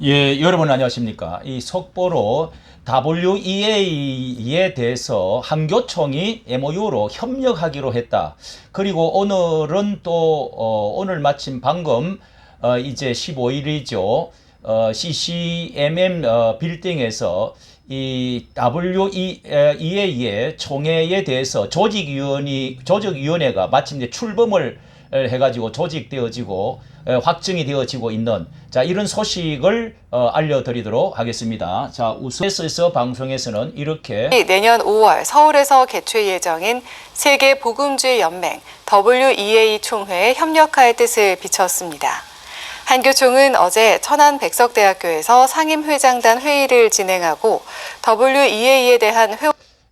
예, 여러분 안녕하십니까? 이 속보로 WEA에 대해서 한교총이 MOU로 협력하기로 했다. 그리고 오늘은 또 어, 오늘 마침 방금 어, 이제 15일이죠. 어, CCMM 어, 빌딩에서 이 WEA의 총회에 대해서 조직위원이 조직위원회가 마침내 출범을 해가지고 조직되어지고 에, 확정이 되어지고 있는 자 이런 소식을 어, 알려드리도록 하겠습니다. 자 우선 에서 방송에서는 이렇게 내년 5월 서울에서 개최 예정인 세계 복음주의 연맹 WEA 총회에 협력할 뜻을 비쳤습니다. 한교총은 어제 천안 백석대학교에서 상임회장단 회의를 진행하고 WEA에 대한 회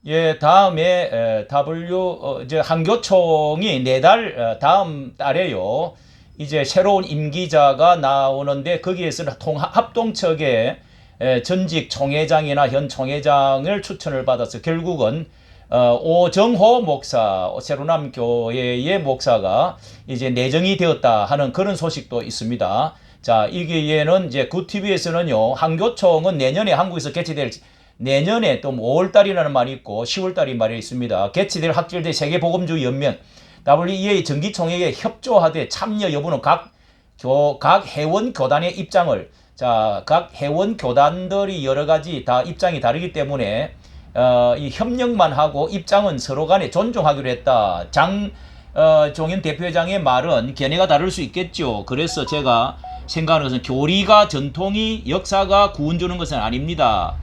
예 다음에 에, W 어, 이제 한교총이 내달 어, 다음 달에요. 이제 새로운 임기자가 나오는데 거기에서는 통합 합동측의 에, 전직 총회장이나 현 총회장을 추천을 받아서 결국은 어, 오정호 목사 세로남 교회의 목사가 이제 내정이 되었다 하는 그런 소식도 있습니다. 자 이게에는 이제 구TV에서는요 한교총은 내년에 한국에서 개최될 내년에 또 5월달이라는 말이 있고 10월달이 말이 있습니다. 개최될 학길대 세계복음주의 연맹 WEA 정기총회에 협조하되 참여 여부는 각, 교, 각 회원 교단의 입장을 자, 각 회원 교단들이 여러 가지 다 입장이 다르기 때문에 어, 이 협력만 하고 입장은 서로 간에 존중하기로 했다. 장 어, 종현 대표장의 말은 견해가 다를 수 있겠죠. 그래서 제가 생각하는 것은 교리가 전통이 역사가 구원 주는 것은 아닙니다.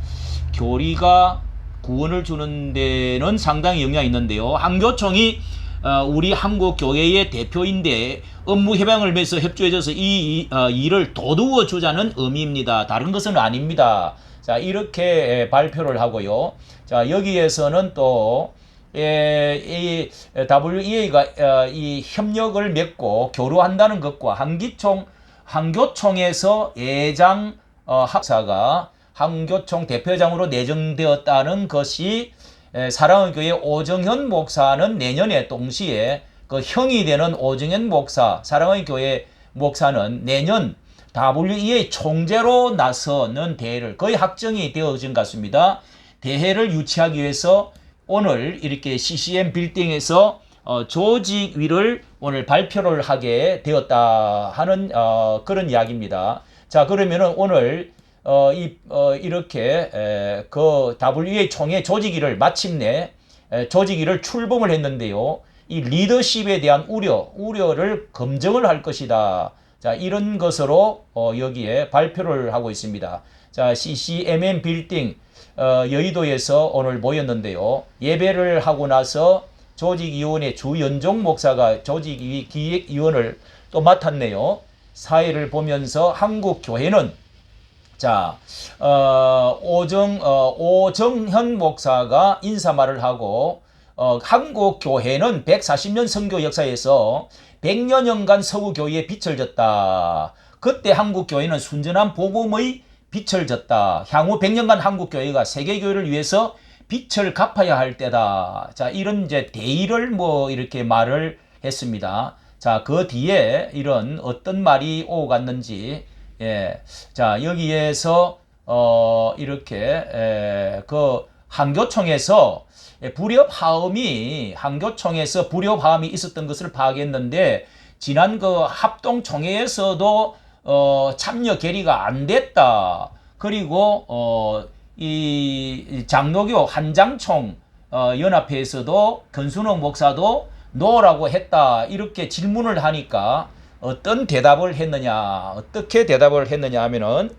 교리가 구원을 주는 데는 상당히 영향이 있는데요. 한교총이 어, 우리 한국 교회의 대표인데 업무 협약을 맺어서 협조해줘서 이, 이, 어, 일을 도두어 주자는 의미입니다. 다른 것은 아닙니다. 자 이렇게 에, 발표를 하고요. 자 여기에서는 또 에, 이 WEA가 어, 이 협력을 맺고 교류한다는 것과 한기총 한교총에서 예장 어, 학사가 한교총 대표장으로 내정되었다는 것이 에, 사랑의 교회 오정현 목사는 내년에 동시에 그 형이 되는 오정현 목사 사랑의 교회 목사는 내년 WEA 총재로 나서는 대회를 거의 확정이 되어진 것 같습니다. 대회를 유치하기 위해서 오늘 이렇게 CCM 빌딩에서 어, 조직위를 오늘 발표를 하게 되었다 하는 어, 그런 이야기입니다. 자 그러면은 오늘 어, 이, 어, 이렇게 에, 그 WA 총회 조직위를 마침내 에, 조직위를 출범을 했는데요. 이 리더십에 대한 우려, 우려를 검증을 할 것이다. 자, 이런 것으로 어, 여기에 발표를 하고 있습니다. 자, CCMM 빌딩 어, 여의도에서 오늘 모였는데요. 예배를 하고 나서 조직위원회 주연종 목사가 조직위 기획위원을 또 맡았네요. 사회를 보면서 한국 교회는 자, 어, 오정, 어, 오정현 목사가 인사말을 하고, 어, 한국 교회는 140년 선교 역사에서 100여년간 서구 교회에 빛을 졌다. 그때 한국 교회는 순전한 복음의 빛을 졌다. 향후 100년간 한국 교회가 세계 교회를 위해서 빛을 갚아야 할 때다. 자, 이런 이제 대의를 뭐 이렇게 말을 했습니다. 자, 그 뒤에 이런 어떤 말이 오고 갔는지 예. 자, 여기에서, 어, 이렇게, 에, 그, 한교총에서 불협 화음이, 한교총에서 불협 화음이 있었던 것을 파악했는데, 지난 그 합동 총회에서도, 어, 참여 결의가 안 됐다. 그리고, 어, 이 장로교 한장총, 어, 연합회에서도 건순호 목사도 노라고 했다. 이렇게 질문을 하니까, 어떤 대답을 했느냐, 어떻게 대답을 했느냐 하면은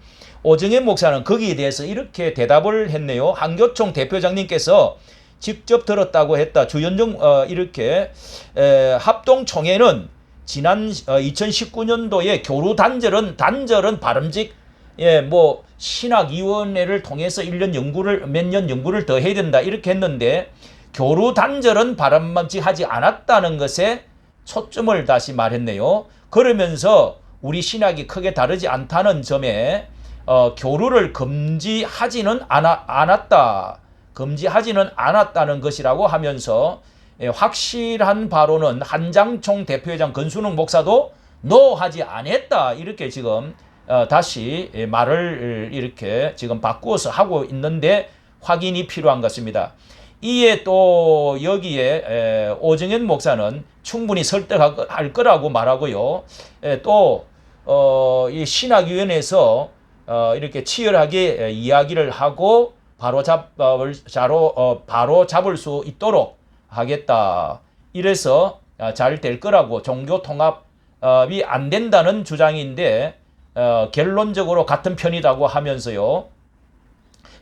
오정현 목사는 거기에 대해서 이렇게 대답을 했네요. 한교총 대표장님께서 직접 들었다고 했다. 주연정 어, 이렇게 에, 합동총회는 지난 어, 2019년도에 교류 단절은 단절은 바람직 예, 뭐 신학위원회를 통해서 1년 연구를 몇 년 연구를 더 해야 된다 이렇게 했는데 교류 단절은 바람직하지 않았다는 것에 초점을 다시 말했네요. 그러면서 우리 신학이 크게 다르지 않다는 점에 어, 교류를 금지하지는 않아, 않았다. 금지하지는 않았다는 것이라고 하면서 예, 확실한 바로는 한장총 대표회장 건순웅 목사도 노하지 않았다. 이렇게 지금 어, 다시 예, 말을 이렇게 지금 바꾸어서 하고 있는데 확인이 필요한 것입니다. 이에 또 여기에 에, 오정현 목사는 충분히 설득할 거라고 말하고요. 에, 또 어, 이 신학위원회에서 어, 이렇게 치열하게 에, 이야기를 하고 바로 잡을 자로 어, 바로 잡을 수 있도록 하겠다. 이래서 아, 잘될 거라고 종교 통합이 안 된다는 주장인데 어, 결론적으로 같은 편이라고 하면서요.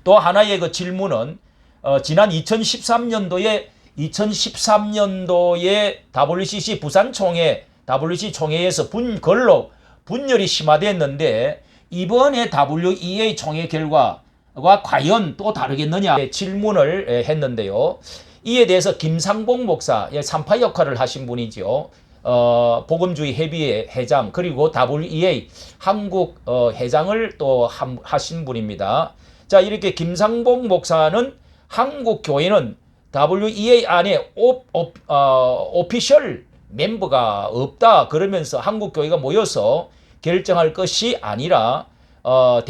또 하나의 그 질문은 어, 지난 2013년도에 2013년도에 WCC 부산 총회 WC 총회에서 분 걸로 분열이 심화됐는데 이번에 WEA 총회 결과가 과연 또 다르겠느냐 질문을 에, 했는데요. 이에 대해서 김상봉 목사 예, 산파 역할을 하신 분이죠. 어, 복음주의 협의회 회장 그리고 WEA 한국 어, 회장을 또 함- 하신 분입니다. 자 이렇게 김상봉 목사는 한국 교회는 WEA 안에 어, 오피셜 멤버가 없다 그러면서 한국 교회가 모여서 결정할 것이 아니라 어,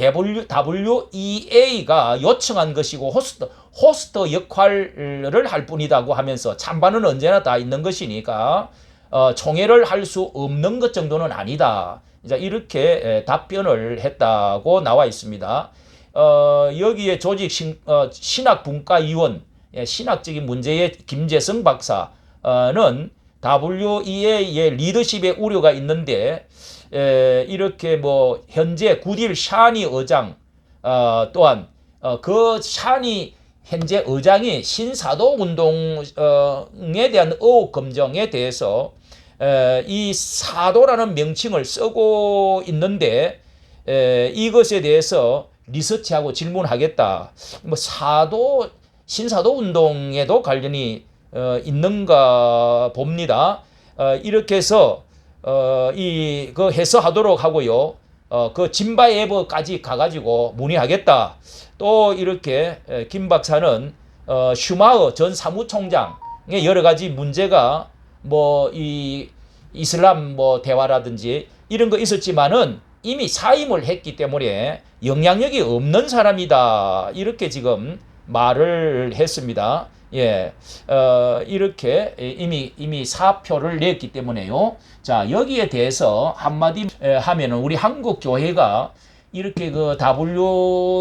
WEA가 요청한 것이고 호스트, 호스트 역할을 할 뿐이다고 하면서 찬반은 언제나 다 있는 것이니까 어, 총회를 할 수 없는 것 정도는 아니다. 이제 이렇게 에, 답변을 했다고 나와 있습니다. 어, 여기에 조직 신, 어, 신학분과위원, 예, 신학적인 문제의 김재성 박사는 WEA의 리더십에 우려가 있는데 에, 이렇게 뭐 현재 구딜 샤니 의장 어, 또한 어, 그 샤니 현재 의장이 신사도 운동에 대한 의혹 검증에 대해서 에, 이 사도라는 명칭을 쓰고 있는데 에, 이것에 대해서 리서치하고 질문하겠다. 뭐 사도 신사도 운동에도 관련이 어, 있는가 봅니다. 어, 이렇게 해서 어, 이, 그 해서하도록 하고요. 어, 그 진바에버까지 가가지고 문의하겠다. 또 이렇게 에, 김 박사는 어, 슈마흐 전 사무총장의 여러 가지 문제가 뭐 이 이슬람 뭐 대화라든지 이런 거 있었지만은 이미 사임을 했기 때문에 영향력이 없는 사람이다. 이렇게 지금 말을 했습니다. 예, 어, 이렇게 이미 이미 사표를 냈기 때문에요. 자 여기에 대해서 한마디 에, 하면은 우리 한국 교회가 이렇게 그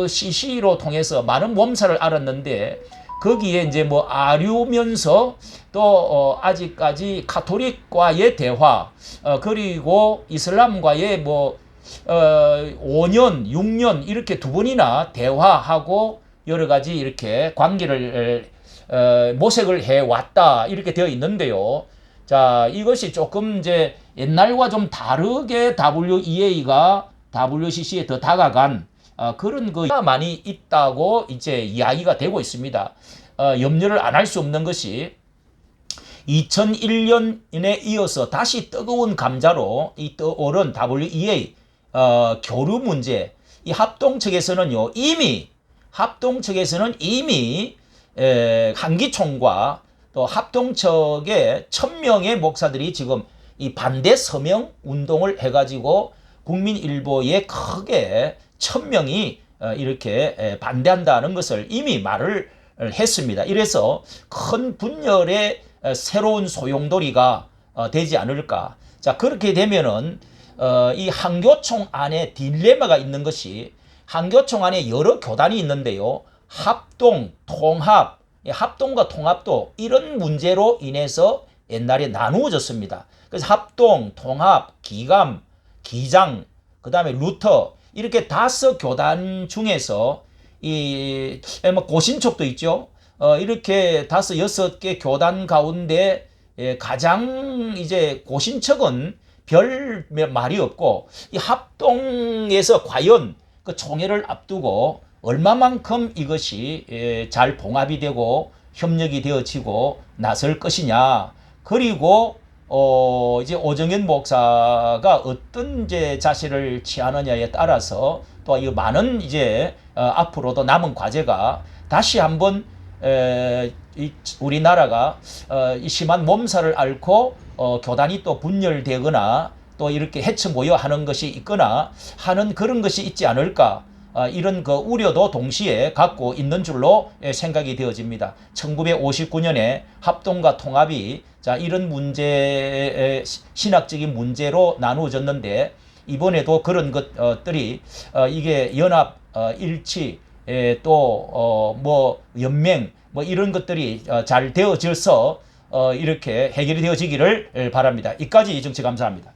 WCC로 통해서 많은 몸살을 앓았는데 거기에 이제 뭐 아류면서 또 어, 아직까지 카톨릭과의 대화 어, 그리고 이슬람과의 뭐 어, 5년, 6년 이렇게 두 번이나 대화하고 여러 가지 이렇게 관계를 어, 모색을 해 왔다 이렇게 되어 있는데요. 자 이것이 조금 이제 옛날과 좀 다르게 WEA가 WCC에 더 다가간 어, 그런 그 많이 있다고 이제 이야기가 되고 있습니다. 어, 염려를 안 할 수 없는 것이 2001년에 이어서 다시 뜨거운 감자로 이 떠오른 WEA 어, 교류 문제 이 합동 측에서는요 이미 합동 측에서는 이미 에, 한기총과 또 합동 측의 천 명의 목사들이 지금 이 반대 서명 운동을 해가지고 국민일보에 크게 천 명이 어, 이렇게 에, 반대한다는 것을 이미 말을 했습니다. 이래서 큰 분열의 어, 새로운 소용돌이가 어, 되지 않을까. 자 그렇게 되면은 어, 이 한교총 안에 딜레마가 있는 것이 한교총 안에 여러 교단이 있는데요. 합동, 통합, 이 합동과 통합도 이런 문제로 인해서 옛날에 나누어졌습니다. 그래서 합동, 통합, 기감, 기장, 그 다음에 루터 이렇게 다섯 교단 중에서 이뭐 고신촉도 있죠. 어, 이렇게 다섯 여섯 개 교단 가운데 예, 가장 이제 고신척은 별 말이 없고 이 합동에서 과연 그 총회를 앞두고 얼마만큼 이것이 예, 잘 봉합이 되고 협력이 되어지고 나설 것이냐. 그리고 어 이제 오정현 목사가 어떤 이제 자세를 취하느냐에 따라서 또 이 많은 이제 어, 앞으로도 남은 과제가 다시 한번 에, 이, 우리나라가 어, 이 심한 몸살을 앓고 어, 교단이 또 분열되거나 또 이렇게 해쳐 모여 하는 것이 있거나 하는 그런 것이 있지 않을까 아, 이런 그 우려도 동시에 갖고 있는 줄로 예, 생각이 되어집니다. 1959년에 합동과 통합이 자 이런 문제 시- 신학적인 문제로 나누어졌는데 이번에도 그런 것들이 어, 이게 연합 어, 일치 또뭐 연맹 뭐 이런 것들이 어, 잘 되어져서 어, 이렇게 해결이 되어지기를 바랍니다. 이까지 정치 감사합니다.